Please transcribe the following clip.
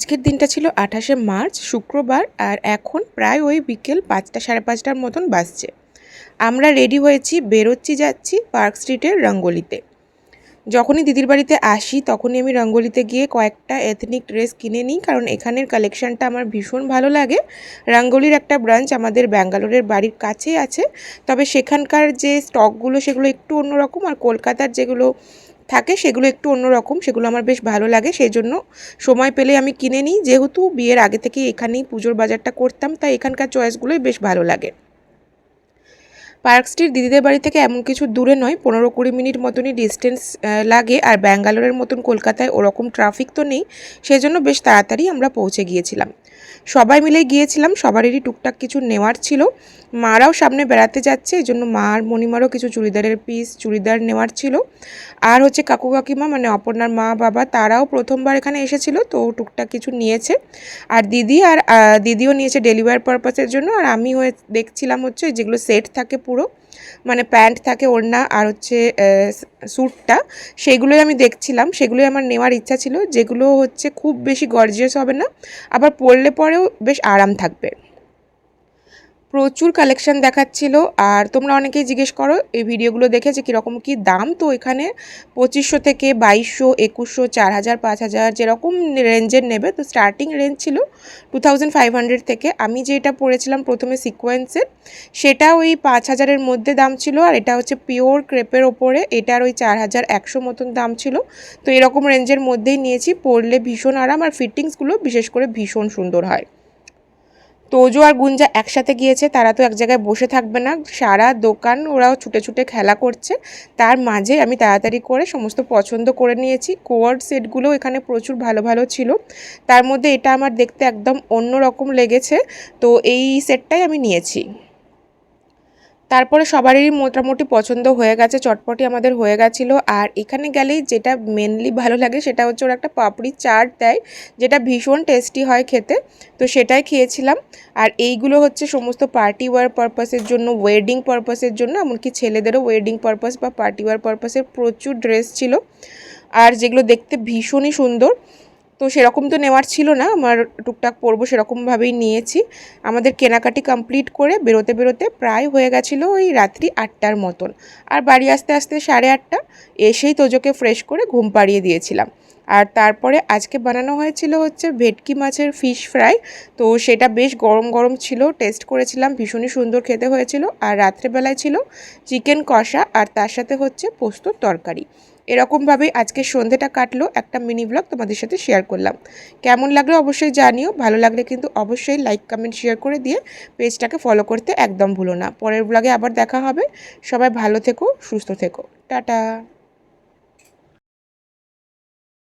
আজকের দিনটা ছিল আঠাশে মার্চ, শুক্রবার, আর এখন প্রায় ওই বিকেল পাঁচটা সাড়ে পাঁচটার মতন বাজছে। আমরা রেডি হয়েছি, বেরোচ্ছি, যাচ্ছি পার্ক স্ট্রিটের রঙ্গোলিতে। যখনই দিদির বাড়িতে আসি, তখনই আমি রঙ্গোলিতে গিয়ে কয়েকটা এথনিক ড্রেস কিনে নিই, কারণ এখানের কালেকশানটা আমার ভীষণ ভালো লাগে। রঙ্গোলির একটা ব্রাঞ্চ আমাদের ব্যাঙ্গালোরের বাড়ির কাছেই আছে, তবে সেখানকার যে স্টকগুলো সেগুলো একটু অন্যরকম, আর কলকাতার যেগুলো থাকে, সেগুলো একটু অন্যরকম, সেগুলো আমার বেশ ভালো লাগে সেই জন্য সময় পেলে আমি কিনে নিই। যেহেতু বিয়ের আগে থেকে এখানেই পুজোর বাজারটা করতাম, তাই এখানকার চয়েসগুলোই বেশ ভালো লাগে। পার্ক স্ট্রিট দিদিদের বাড়ি থেকে এমন কিছু দূরে নয়, পনেরো কুড়ি মিনিট মতনই ডিস্টেন্স লাগে। আর ব্যাঙ্গালোরের মতন কলকাতায় ওরকম ট্রাফিক তো নেই সেই জন্য বেশ তাড়াতাড়ি আমরা পৌঁছে গিয়েছিলাম। সবাই মিলে গিয়েছিলাম সবারই টুকটাক কিছু নেওয়ার ছিল। মারাও সামনে বেড়াতে যাচ্ছে এই জন্য মা আর মণিমারও কিছু চুড়িদারের পিস চুড়িদার নেওয়ার ছিল। আর হচ্ছে কাকু কাকিমা মানে অপর্ণার মা, বাবা, তারাও প্রথমবার এখানে এসেছিল, তো টুকটাক কিছু নিয়েছে। আর দিদি আর দিদিও নিয়েছে ডেলিভারি পারপাসের জন্য, আর আমি হয়ে দেখছিলাম হচ্ছে যেগুলো সেট থাকে পুরো মানে প্যান্ট থাকে ওড়না আর হচ্ছে স্যুটটা, সেগুলোই আমি দেখছিলাম। সেগুলোই আমার নেওয়ার ইচ্ছা ছিল, যেগুলো হচ্ছে খুব বেশি গর্জিয়াস হবে না, আবার পরলে পরেও বেশ আরাম থাকবে। প্রচুর কালেকশান দেখাচ্ছিল। আর তোমরা অনেকেই জিজ্ঞেস করো, এই ভিডিওগুলো দেখে যে কীরকম কী দাম? তো এখানে পঁচিশশো থেকে বাইশশো, একুশশো চার হাজার পাঁচ হাজার যেরকম রেঞ্জের নেবে। তো স্টার্টিং রেঞ্জ ছিল টু থাউজেন্ড ফাইভ হান্ড্রেড থেকে। আমি যেটা পড়েছিলাম প্রথমে সিকোয়েন্সের সেটা ওই পাঁচ হাজারের মধ্যে দাম ছিল। আর এটা হচ্ছে পিওর ক্রেপের ওপরে। এটার ওই চার হাজার একশো মতন দাম ছিল। তো এরকম রেঞ্জের মধ্যেই নিয়েছি। পরলে ভীষণ আরাম। আর ফিটিংসগুলো বিশেষ করে ভীষণ সুন্দর হয়। তোজো আর গুঞ্জা একসাথে গিয়েছে, তারা তো এক জায়গায় বসে থাকবে না। সারা দোকান ওরাও ছুটে ছুটে খেলা করছে। তার মাঝে আমি তাড়াতাড়ি করে সমস্ত পছন্দ করে নিয়েছি। কোয়ার্ড সেটগুলো এখানে প্রচুর ভালো ভালো ছিল। তার মধ্যে এটা আমার দেখতে একদম অন্য রকম লেগেছে। তো এই সেটটাই আমি নিয়েছি। তারপরে সবারই মোটামুটি পছন্দ হয়ে গেছে, চটপটি আমাদের হয়ে গেছিল। আর এখানে গেলেই যেটা মেনলি ভালো লাগে সেটা হচ্ছে ওরা একটা পাপড়ি চাট দেয়, যেটা ভীষণ টেস্টি হয় খেতে। তো সেটাই খেয়েছিলাম। আর এইগুলো হচ্ছে সমস্ত পার্টি ওয়ার পারপাসের জন্য ওয়েডিং পারপাসের জন্য, এমনকি ছেলেদেরও ওয়েডিং পারপাস বা পার্টি ওয়ার পারপাসের প্রচুর ড্রেস ছিল। আর যেগুলো দেখতে ভীষণই সুন্দর। তো সেরকম তো নেওয়ার ছিল না। আমার টুকটাক পরবো সেরকমভাবেই নিয়েছি। আমাদের কেনাকাটি কমপ্লিট করে বেরোতে বেরোতে প্রায় হয়ে গেছিল ওই রাত্রি আটটার মতন। আর বাড়ি আসতে আসতে সাড়ে আটটা এসেই তোজোকে ফ্রেশ করে ঘুম পাড়িয়ে দিয়েছিলাম। আর তারপরে আজকে বানানো হয়েছিল হচ্ছে ভেটকি মাছের ফিশ ফ্রাই তো সেটা বেশ গরম গরম ছিল টেস্ট করেছিলাম, ভীষণই সুন্দর খেতে হয়েছিল। আর রাত্রেবেলায় ছিল চিকেন কষা আর তার সাথে হচ্ছে পোস্তর তরকারি। এরকমভাবেই আজকে সন্ধেটা কাটলো, একটা মিনি ব্লগ তোমাদের সাথে শেয়ার করলাম। কেমন লাগল অবশ্যই জানিও, ভালো লাগলে কিন্তু অবশ্যই লাইক কমেন্ট শেয়ার করে দিয়ে পেজটাকে ফলো করতে একদম ভুলো না। পরের ব্লগে আবার দেখা হবে। সবাই ভালো থেকো, সুস্থ থেকো। টাটা!